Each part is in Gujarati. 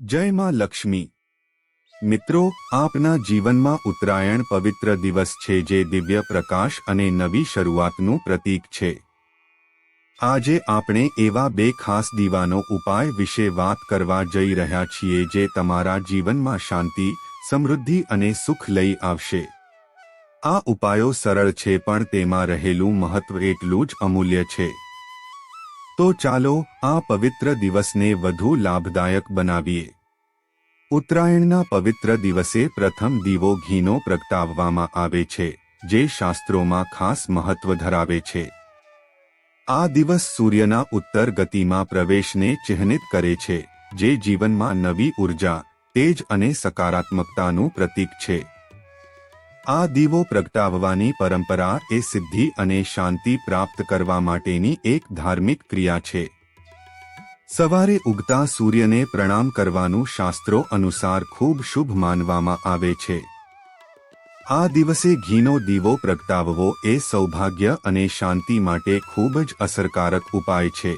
જય માં લક્ષ્મી. મિત્રો, આપના જીવનમાં ઉત્તરાયણ પવિત્ર દિવસ છે જે દિવ્ય પ્રકાશ અને નવી શરૂઆતનું પ્રતીક છે. આજે આપણે એવા બે ખાસ દીવાનો ઉપાય વિશે વાત કરવા જઈ રહ્યા છીએ જે તમારા જીવનમાં શાંતિ, સમૃદ્ધિ અને સુખ લઈ આવશે. આ ઉપાયો સરળ છે પણ તેમાં રહેલું મહત્વ એટલું જ અમૂલ્ય છે. તો ચાલો આ પવિત્ર દિવસને વધુ લાભદાયક બનાવીએ. ઉત્તરાયણના પવિત્ર દિવસે પ્રથમ દીવો ઘીનો પ્રગટાવવામાં આવે છે, જે શાસ્ત્રોમાં ખાસ મહત્વ ધરાવે છે. આ દિવસ સૂર્યના ઉત્તર ગતિમાં પ્રવેશને ચિહ્નિત કરે છે, જે જીવનમાં નવી ઊર્જા, તેજ અને સકારાત્મકતાનું પ્રતીક છે. આ દીવો પ્રગટાવવાની પરંપરા એ સિદ્ધિ અને શાંતિ પ્રાપ્ત કરવા માટેની એક ધાર્મિક ક્રિયા છે. સવારે ઉગતા સૂર્યને પ્રણામ કરવાનું શાસ્ત્રો અનુસાર ખૂબ શુભ માનવામાં આવે છે. આ દિવસે ઘીનો દીવો પ્રગટાવવો એ સૌભાગ્ય અને શાંતિ માટે ખૂબ જ અસરકારક ઉપાય છે.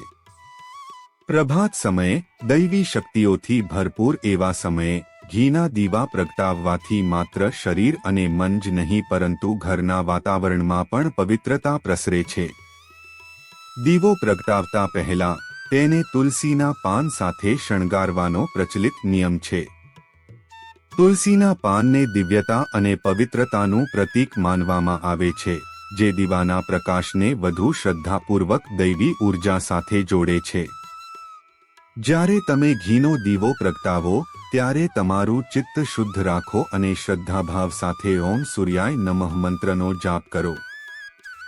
પ્રભાત સમયે દૈવી શક્તિઓથી ભરપૂર એવા સમયે ઘીના દીવા પ્રગટાવવાથી માત્ર શરીર અને મન જ નહીં, પરંતુ ઘરના વાતાવરણમાં પણ પવિત્રતા પ્રસરે છે. દીવો પ્રગટાવતા પહેલા, તેને તુલસીના પાન સાથે શણગારવાનો પ્રચલિત નિયમ છે. તુલસીના પાનને દિવ્યતા અને પવિત્રતાનું પ્રતીક માનવામાં આવે છે, જે દીવાના પ્રકાશને વધુ શ્રદ્ધાપૂર્વક દૈવી ઊર્જા સાથે જોડે છે. જ્યારે તમે ઘીનો દીવો પ્રગટાવો ત્યારે તમારું ચિત્ત શુદ્ધ રાખો અને શ્રદ્ધાભાવ સાથે ઓમ સૂર્યાય નમઃ મંત્રનો જાપ કરો.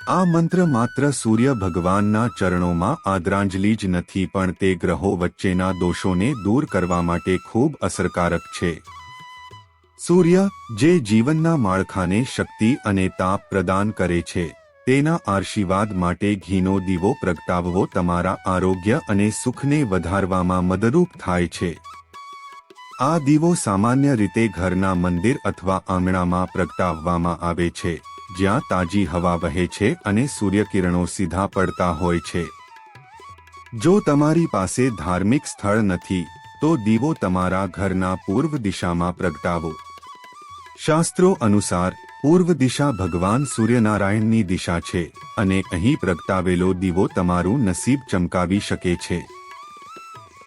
આ મંત્ર માત્ર સૂર્ય ભગવાનના ચરણોમાં આદરાંજલિ જ નથી પણ તે ગ્રહો વચ્ચેના દોષોને દૂર કરવા માટે ખૂબ અસરકારક છે. સૂર્ય, જે જીવનના માળખાને શક્તિ અને તાપ પ્રદાન કરે છે, તેના આશીર્વાદ માટે ઘીનો દીવો પ્રગટાવવો તમારા આરોગ્ય અને સુખને વધારવામાં મદદરૂપ થાય છે. આ દીવો સામાન્ય રીતે ઘરના મંદિર અથવા આંગણામાં પ્રગટાવવામાં આવે છે, જ્યાં તાજી હવા વહે છે અને સૂર્યકિરણો સીધા પડતા હોય છે. જો તમારી પાસે ધાર્મિક સ્થળ નથી, તો દીવો તમારા ઘરના પૂર્વ દિશામાં પ્રગટાવો. શાસ્ત્રો અનુસાર, પૂર્વ દિશા ભગવાન સૂર્યનારાયણની દિશા છે, અને અહીં પ્રગટાવેલો દીવો તમારું નસીબ ચમકાવી શકે છે.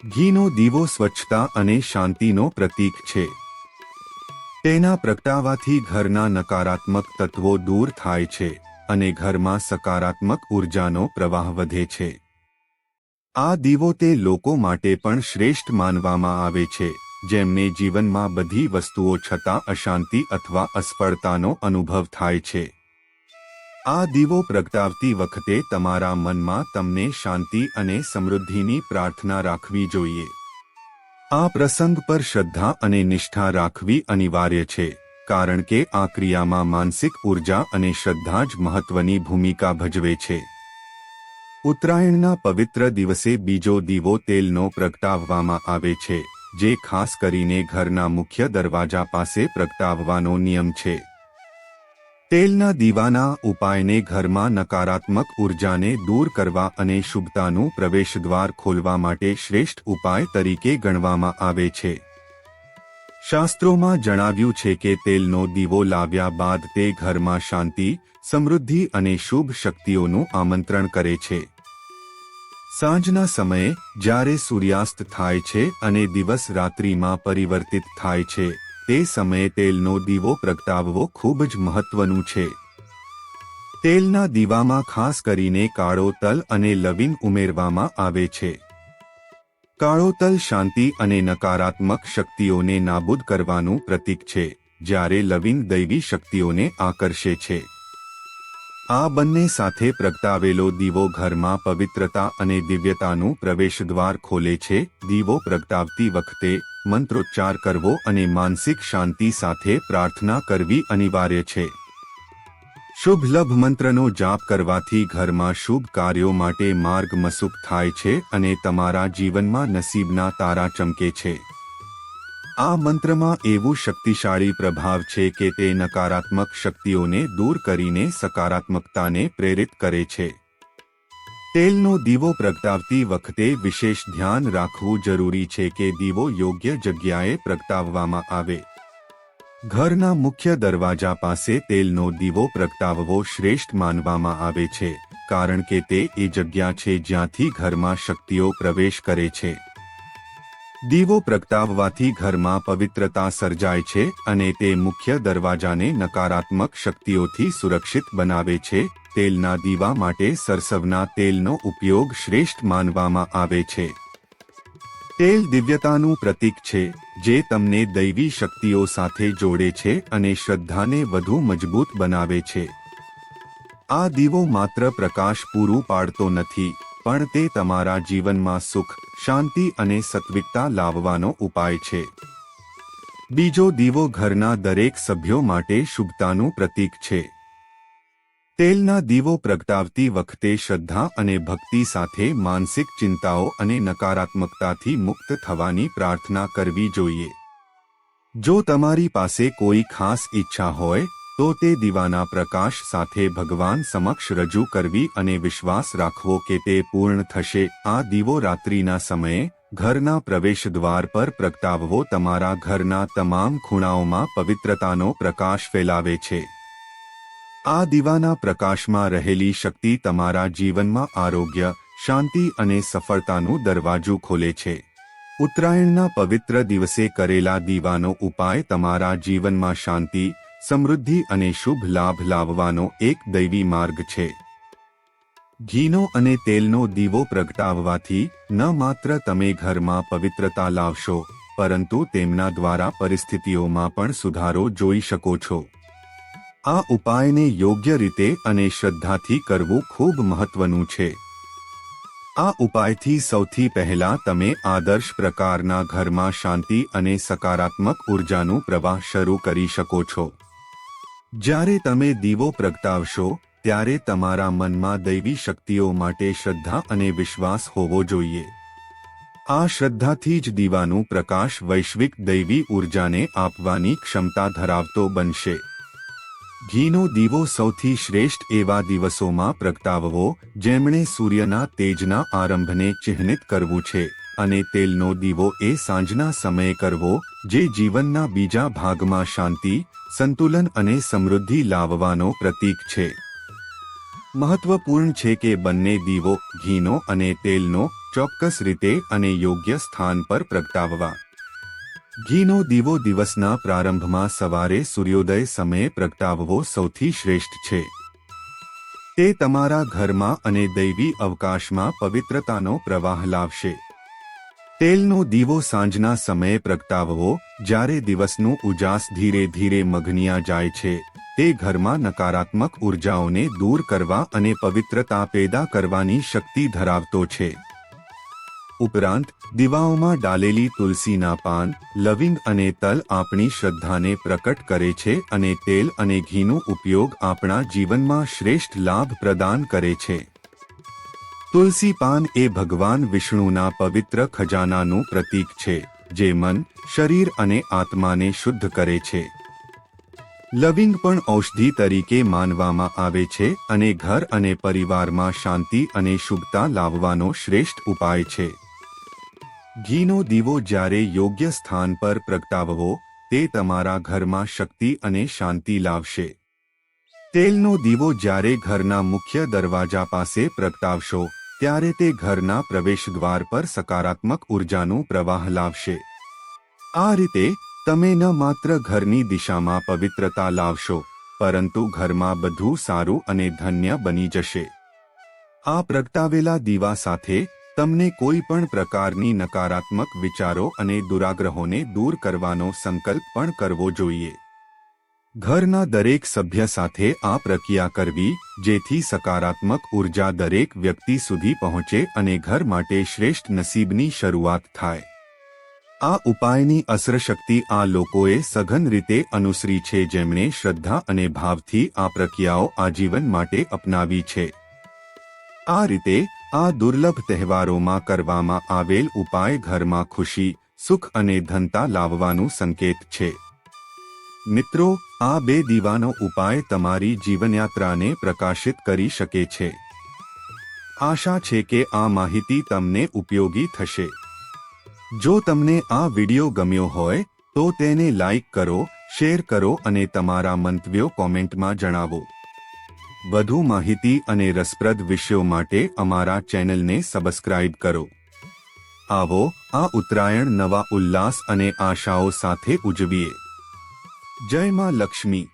ઘીનો દીવો સ્વચ્છતા અને શાંતિનો પ્રતીક છે. તેના પ્રગટાવાથી ઘરના નકારાત્મક તત્વો દૂર થાય છે અને ઘરમાં સકારાત્મક ઉર્જાનો પ્રવાહ વધે છે. આ દીવો તે લોકો માટે પણ શ્રેષ્ઠ માનવામાં આવે છે, જેમને જીવનમાં બધી વસ્તુઓ છતાં અશાંતિ અથવા અસફળતાનો અનુભવ થાય છે. આ દીવો પ્રગટાવતી વખતે તમારા મનમાં તમને શાંતિ અને સમૃદ્ધિની પ્રાર્થના રાખવી જોઈએ. આ પ્રસંગ પર શ્રદ્ધા અને નિષ્ઠા રાખવી અનિવાર્ય છે, કારણ કે આ ક્રિયામાં માનસિક ઊર્જા અને શ્રદ્ધા જ મહત્વની ભૂમિકા ભજવે છે. ઉત્તરાયણના પવિત્ર દિવસે બીજો દીવો તેલનો પ્રગટાવવામાં આવે છે, જે ખાસ કરીને ઘરના મુખ્ય દરવાજા પાસે પ્રગટાવવાનો નિયમ છે. તેલના દીવાના ઉપાયને ઘરમાં નકારાત્મક ઉર્જાને દૂર કરવા અને શુભતાનું પ્રવેશદ્વાર ખોલવા માટે શ્રેષ્ઠ ઉપાય તરીકે ગણવામાં આવે છે. શાસ્ત્રોમાં જણાવ્યું છે કે તેલનો દીવો લાવ્યા બાદ તે ઘરમાં શાંતિ, સમૃદ્ધિ અને શુભ શક્તિઓનું આમંત્રણ કરે છે. સાંજના સમયે જ્યારે સૂર્યાસ્ત થાય છે અને દિવસ રાત્રિમાં પરિવર્તિત થાય છે તે સમયે તેલનો દીવો પ્રગટાવવો ખૂબ જ મહત્વનું છે. તેલના દીવામાં ખાસ કરીને કાળો તલ અને લવિંગ ઉમેરવામાં આવે છે. કાળો તલ શાંતિ અને નકારાત્મક શક્તિઓને નાબૂદ કરવાનું પ્રતીક છે, જ્યારે લવિંગ દૈવી શક્તિઓને આકર્ષે છે. આ બંને સાથે પ્રગટાવેલો દીવો ઘરમાં પવિત્રતા અને દિવ્યતાનું પ્રવેશદ્વાર ખોલે છે. દીવો પ્રગટાવતી વખતે મંત્રોચ્ચાર કરવો અને માનસિક શાંતિ સાથે પ્રાર્થના કરવી અનિવાર્ય છે. શુભ લભ મંત્રનો જાપ કરવાથી ઘરમાં શુભ કાર્યો માટે માર્ગ મસુક થાય છે અને તમારા જીવનમાં નસીબના તારા ચમકે છે. આ મંત્રમાં એવું શક્તિશાળી પ્રભાવ છે કે તે નકારાત્મક શક્તિઓને દૂર કરીને સકારાત્મકતાને પ્રેરિત કરે છે. તેલનો દીવો પ્રગટાવતી વખતે વિશેષ ધ્યાન રાખવું જરૂરી છે કે દીવો યોગ્ય જગ્યાએ પ્રગટાવવામાં આવે. ઘરના મુખ્ય દરવાજા પાસે તેલનો દીવો પ્રગટાવવો શ્રેષ્ઠ માનવામાં આવે છે, કારણ કે તે એ જગ્યા છે જ્યાંથી ઘરમાં શક્તિઓ પ્રવેશ કરે છે. દીવો પ્રગટાવવાથી ઘરમાં પવિત્રતા સર્જાય છે અને તે મુખ્ય દરવાજાને નકારાત્મક શક્તિઓથી સુરક્ષિત બનાવે છે. તેલના દીવા માટે સરસવના તેલનો ઉપયોગ શ્રેષ્ઠ માનવામાં આવે છે. તેલ દિવ્યતાનું પ્રતીક છે, જે તમને દૈવી શક્તિઓ સાથે જોડે છે અને શ્રદ્ધાને વધુ મજબૂત બનાવે છે. આ દીવો માત્ર પ્રકાશ પૂરું પાડતો નથી, પણ તે તમારા જીવનમાં સુખ શાંતિ અને સત્વિકતા લાવવાનો ઉપાય છે. બીજો દીવો ઘરના દરેક સભ્યો માટે શુભતાનું પ્રતીક છે. તેલના દીવો પ્રગટાવતી વખતે શ્રદ્ધા અને ભક્તિ સાથે માનસિક ચિંતાઓ અને નકારાત્મકતાથી મુક્ત થવાની પ્રાર્થના કરવી જોઈએ. જો તમારી પાસે કોઈ ખાસ ઈચ્છા હોય તો તે દીવાના પ્રકાશ સાથે ભગવાન સમક્ષ રજૂ કરવી અને વિશ્વાસ રાખવો કે તે પૂર્ણ થશે. આ દીવો રાત્રિના સમયે ઘરના પ્રવેશદ્વાર પર પ્રગટાવવો તમારા ઘરના તમામ ખૂણાઓમાં પવિત્રતાનો પ્રકાશ ફેલાવે છે. આ દીવાના પ્રકાશમાં રહેલી શક્તિ તમારા જીવનમાં આરોગ્ય, શાંતિ અને સફળતાનું દરવાજું ખોલે છે. ઉત્તરાયણના પવિત્ર દિવસે કરેલા દીવાનો ઉપાય તમારા જીવનમાં શાંતિ સમૃદ્ધિ અને શુભ લાભ લાવવાનો એક દૈવી માર્ગ છે. ઘીનો અને તેલનો દીવો પ્રગટાવવાથી ન માત્ર તમે ઘરમાં પવિત્રતા લાવશો, પરંતુ તેમના દ્વારા પરિસ્થિતિઓમાં પણ સુધારો જોઈ શકો છો. આ ઉપાયને યોગ્ય રીતે અને શ્રદ્ધાથી કરવું ખૂબ મહત્વનું છે. આ ઉપાયથી સૌથી પહેલા તમે આદર્શ પ્રકારના ઘરમાં શાંતિ અને સકારાત્મક ઉર્જાનું પ્રવાહ શરૂ કરી શકો છો. જ્યારે તમે દીવો પ્રગટાવશો, ત્યારે તમારા મનમાં દૈવી શક્તિઓ માટે શ્રદ્ધા અને વિશ્વાસ હોવો જોઈએ. આ શ્રદ્ધાથી જ દીવાનું પ્રકાશ વૈશ્વિક દૈવી ઉર્જાને આપવાની ક્ષમતા ધરાવતો બનશે. ઘીનો દીવો સૌથી શ્રેષ્ઠ એવા દિવસોમાં પ્રગટાવવો, જેમણે સૂર્યના તેજના આરંભને ચિહ્નિત કરવું છે. અને તેલનો દીવો એ સાંજના સમયે કરવો, જે જીવનના બીજા ભાગમાં શાંતિ, સંતુલન અને સમૃદ્ધિ લાવવાનો પ્રતીક છે. મહત્વપૂર્ણ છે કે બંને દીવો ઘીનો અને તેલનો ચોક્કસ રીતે અને યોગ્ય સ્થાન પર પ્રગટાવવા. ઘીનો દીવો દિવસના પ્રારંભમાં સવારે સૂર્યોદય સમયે પ્રગટાવવો સૌથી શ્રેષ્ઠ છે. તે તમારા ઘરમાં અને દૈવી અવકાશમાં પવિત્રતાનો પ્રવાહ લાવશે. તેલનો દીવો સાંજના સમયે પ્રગટાવવો, જ્યારે દિવસનું ઉજાસ ધીરે ધીરે મઘનિયા જાય છે, તે ઘરમાં નકારાત્મક ઉર્જાઓને દૂર કરવા અને પવિત્રતા પેદા કરવાની શક્તિ ધરાવતો છે. ઉપરાંત, દીવાઓમાં ડાલેલી તુલસીના પાન, લવિંગ અને તલ આપણી શ્રદ્ધાને પ્રકટ કરે છે અને તેલ અને ઘીનો ઉપયોગ આપણા જીવનમાં શ્રેષ્ઠ લાભ પ્રદાન કરે છે. તુલસી પાન એ ભગવાન વિષ્ણુના પવિત્ર ખજાનાનું પ્રતીક છે, જે મન, શરીર અને આત્માને શુદ્ધ કરે છે. લવિંગ પણ ઔષધિ તરીકે માનવામાં આવે છે અને ઘર અને પરિવારમાં શાંતિ અને શુભતા લાવવાનો શ્રેષ્ઠ ઉપાય છે. ઘીનો દીવો જ્યારે યોગ્ય સ્થાન પર પ્રગટાવવો, તે તમારા ઘરમાં શક્તિ અને શાંતિ લાવશે. તેલનો દીવો જ્યારે ઘરના મુખ્ય દરવાજા પાસે પ્રગટાવશો ત્યારે તે ઘરના પ્રવેશદ્વાર પર સકારાત્મક ઉર્જાનો પ્રવાહ લાવશે. આ રીતે, તમે ન માત્ર ઘરની દિશામાં પવિત્રતા લાવશો, પરંતુ ઘરમાં બધું સારું અને ધન્ય બની જશે. આ પ્રગટાવેલા દીવા સાથે, તમને કોઈ પણ પ્રકારની નકારાત્મક વિચારો અને દુરાગ્રહોને દૂર કરવાનો સંકલ્પ પણ કરવો જોઈએ. ઘરના દરેક સભ્ય સાથે આ પ્રક્રિયા કરવી, જેથી સકારાત્મક ઊર્જા દરેક વ્યક્તિ સુધી પહોંચે અને ઘર માટે શ્રેષ્ઠ નસીબની શરૂઆત થાય. આ ઉપાયની અસરશક્તિ આ લોકોએ સઘન રીતે અનુસરી છે જેમણે શ્રદ્ધા અને ભાવથી આ પ્રક્રિયાઓ આજીવન માટે અપનાવી છે. આ રીતે, આ દુર્લભ તહેવારોમાં કરવામાં આવેલ ઉપાય ઘરમાં ખુશી, સુખ અને ધનતા લાવવાનું સંકેત છે. મિત્રો આ બે દીવાનો ઉપાય તમારી જીવનયાત્રાને પ્રકાશિત કરી શકે છે. આશા છે કે આ માહિતી તમને ઉપયોગી થશે. જો તમને આ વિડિયો ગમ્યો હોય, તો તેને લાઈક કરો, શેર કરો અને તમારા મંતવ્યો કોમેન્ટમાં જણાવો. વધુ માહિતી અને રસપ્રદ વિષયો માટે અમારા ચેનલને સબસ્ક્રાઇબ કરો. આવો આ ઉત્તરાયણ નવા ઉલ્લાસ અને આશાઓ સાથે ઉજવીએ. જય માં લક્ષ્મી.